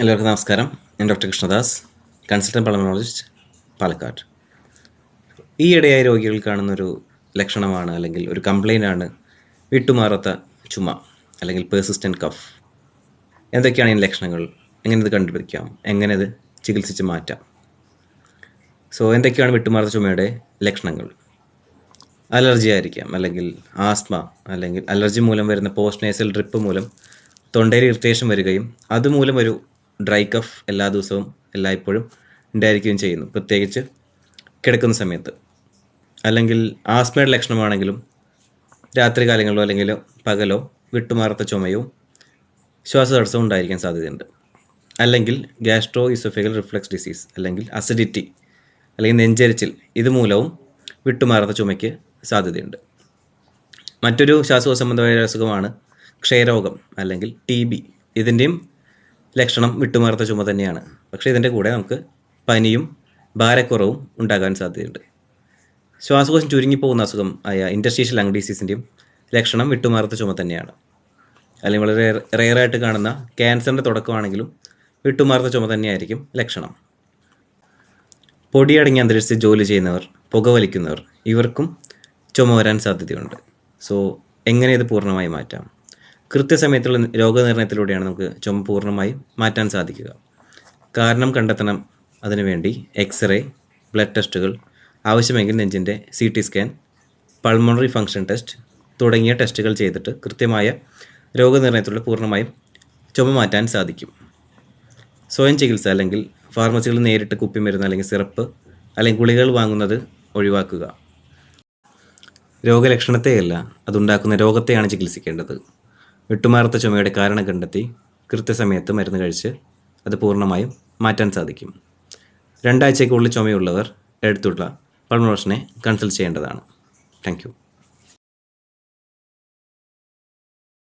എല്ലാവർക്കും നമസ്കാരം. ഞാൻ doctor Krishnadas consultant pulmonologist Palakkad. ഈയിടെയായി രോഗികൾ കാണുന്നൊരു ലക്ഷണമാണ് അല്ലെങ്കിൽ ഒരു കംപ്ലൈന്റ് ആണ് വിട്ടുമാറാത്ത ചുമ അല്ലെങ്കിൽ പേഴ്സിസ്റ്റന്റ് കഫ് എന്തൊക്കെയാണ് ഈ ലക്ഷണങ്ങൾ? എങ്ങനെ ഇത് കണ്ടുപിടിക്കാം? എങ്ങനെ ഇത് ചികിത്സിച്ച് മാറ്റാം? സോ എന്തൊക്കെയാണ് വിട്ടുമാറാത്ത ചുമയുടെ ലക്ഷണങ്ങൾ? അലർജി ആയിരിക്കാം അല്ലെങ്കിൽ ആസ്മ അല്ലെങ്കിൽ അലർജി മൂലം വരുന്ന പോസ്റ്റ് നേസൽ ഡ്രിപ്പ് മൂലം തൊണ്ടയിൽ ഇറിറ്റേഷൻ വരികയും അതുമൂലം ഒരു ഡ്രൈ കഫ് എല്ലാ ദിവസവും എല്ലായ്പ്പോഴും ഉണ്ടായിരിക്കുകയും ചെയ്യുന്നു. പ്രത്യേകിച്ച് കിടക്കുന്ന സമയത്ത്. അല്ലെങ്കിൽ ആസ്മയുടെ ലക്ഷണമാണെങ്കിലും രാത്രി കാലങ്ങളിലോ അല്ലെങ്കിൽ പകലോ വിട്ടുമാറാത്ത ചുമയോ ശ്വാസതടസ്സവും ഉണ്ടായിരിക്കാൻ സാധ്യതയുണ്ട്. അല്ലെങ്കിൽ ഗ്യാസ്ട്രോ ഇസോഫിക്കൽ റിഫ്ലക്സ് ഡിസീസ് അല്ലെങ്കിൽ അസിഡിറ്റി അല്ലെങ്കിൽ നെഞ്ചരിച്ചിൽ ഇതുമൂലവും വിട്ടുമാറാത്ത ചുമയ്ക്ക് സാധ്യതയുണ്ട്. മറ്റൊരു ശ്വാസകോശ സംബന്ധമായ അസുഖമാണ് ക്ഷയരോഗം അല്ലെങ്കിൽ ടി ബി ഇതിന്റെയും ലക്ഷണം വിട്ടുമാറാത്ത ചുമ തന്നെയാണ്. പക്ഷേ ഇതിന്റെ കൂടെ നമുക്ക് പനിയും ഭാരക്കുറവും ഉണ്ടാകാൻ സാധ്യതയുണ്ട്. ശ്വാസകോശം ചുരുങ്ങിപ്പോകുന്ന അസുഖം ആയ ഇൻഡസ്ട്രീഷ്യൽ ലങ് ഡിസീസിന്റെയും ലക്ഷണം വിട്ടുമാറാത്ത ചുമ തന്നെയാണ്. അല്ലെങ്കിൽ വളരെ റെയറായിട്ട് കാണുന്ന ക്യാൻസറിന്റെ തുടക്കമാണെങ്കിലും വിട്ടുമാറാത്ത ചുമ തന്നെയായിരിക്കും ലക്ഷണം. പൊടിയടങ്ങിയ അന്തരീക്ഷത്തിൽ ജോലി ചെയ്യുന്നവർ പുകവലിക്കുന്നവർ ഇവർക്കും ചുമ വരാൻ സാധ്യതയുണ്ട്. സോ എങ്ങനെ ഇത് പൂർണമായി മാറ്റാം? കൃത്യസമയത്തുള്ള രോഗനിർണയത്തിലൂടെയാണ് നമുക്ക് ചുമ പൂർണമായി മാറ്റാൻ സാധിക്കുക. കാരണം കണ്ടെത്തണം അതിനുവേണ്ടി എക്സ്റേ ബ്ലഡ് ടെസ്റ്റുകൾ ആവശ്യമെങ്കിൽ നെഞ്ചിന്റെ C T scan pulmonary function test തുടങ്ങിയ ടെസ്റ്റുകൾ ചെയ്തിട്ട് കൃത്യമായ രോഗനിർണയത്തിലൂടെ പൂർണമായും ചുമ മാറ്റാൻ സാധിക്കും. സ്വയം ചികിത്സ അല്ലെങ്കിൽ ഫാർമസികളിൽ നേരിട്ട് കുപ്പിമരുന്ന് അല്ലെങ്കിൽ സിറപ്പ് അല്ലെങ്കിൽ ഗുളികകൾ വാങ്ങുന്നത് ഒഴിവാക്കുക. രോഗലക്ഷണത്തെയല്ല അതുണ്ടാക്കുന്ന രോഗത്തെയാണ് ചികിത്സിക്കേണ്ടത്. വിട്ടുമാറാത്ത ചുമയുടെ കാരണം കണ്ടെത്തി കൃത്യസമയത്ത് മരുന്ന് കഴിച്ച് അത് പൂർണമായും മാറ്റാൻ സാധിക്കും. രണ്ടാഴ്ചയ്ക്കുള്ളിൽ ചുമയുള്ളവർ എടുത്തുള്ള പൾമോഷനെ കൺസൾട്ട് ചെയ്യേണ്ടതാണ്. താങ്ക്